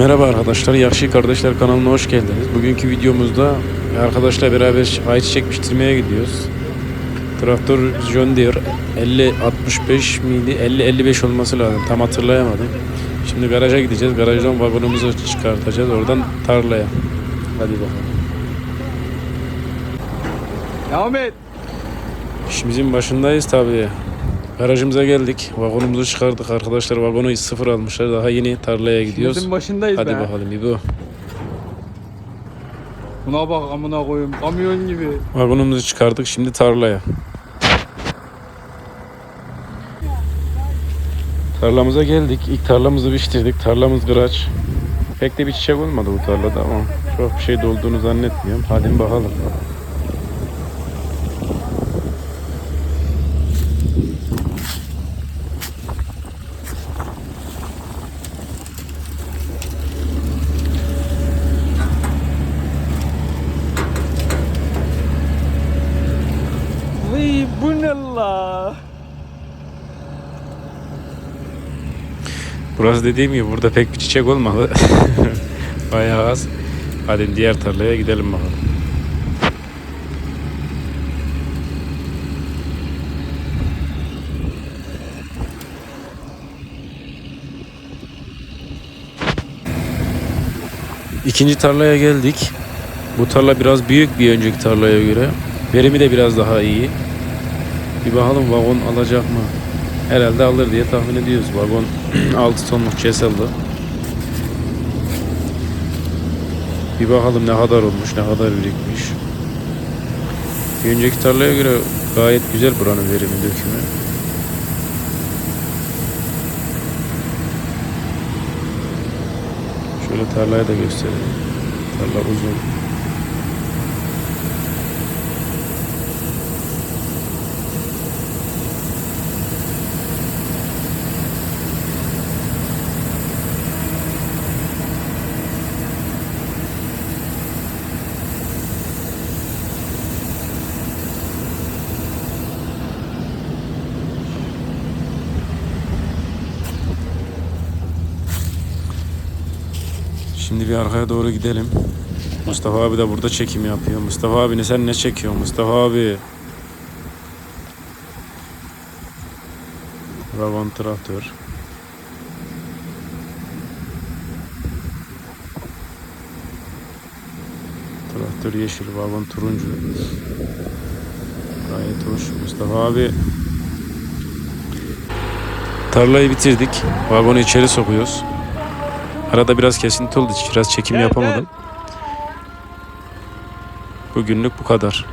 Merhaba arkadaşlar, Yakşı Kardeşler kanalına hoş geldiniz. Bugünkü videomuzda arkadaşlar beraber ayçiçek pişirmeye gidiyoruz. Traktör John Deere 50-65 miydi? 50-55 olması lazım. Tam hatırlayamadım. Şimdi garaja gideceğiz. Garajdan vagonumuzu çıkartacağız. Oradan tarlaya. Hadi bakalım. Devam et. İşimizin başındayız tabii. Garajımıza geldik. Vagonumuzu çıkardık. Arkadaşlar vagonu sıfır almışlar. Daha yeni tarlaya gidiyoruz. Bizim başındayız Hadi be. bakalım İbo. Buna bak amına koyayım. Kamyon gibi. Vagonumuzu çıkardık. Şimdi tarlaya. Tarlamıza geldik. İlk tarlamızı biçtirdik. Tarlamız kıraç. Pek de bir çiçek olmadı bu tarlada ama çok bir şey dolduğunu zannetmiyorum. Hadi bakalım. Bu ne la? Burası dediğim gibi burada pek bir çiçek olmadı. Bayağı az. Hadi diğer tarlaya gidelim bakalım. İkinci tarlaya geldik. Bu tarla biraz büyük bir önceki tarlaya göre. Verimi de biraz daha iyi. Bir bakalım vagon alacak mı? Herhalde alır diye tahmin ediyoruz. Vagon 6 tonluk Cesel'di. Bir bakalım ne kadar olmuş, ne kadar birikmiş. Bir önceki tarlaya göre gayet güzel buranın verimi dökümü. Şöyle tarlayı da göstereyim. Tarla uzun. Şimdi bir arkaya doğru gidelim. Mustafa abi de burada çekim yapıyor. Mustafa abi ne sen ne çekiyorsun Mustafa abi? Vagon traktör. Traktör yeşil, vagon turuncu. Gayet hoş. Mustafa abi Tarlayı bitirdik. Vagonu içeri sokuyoruz. Arada biraz kesinti oldu. Biraz çekim yapamadım. Bugünlük bu kadar.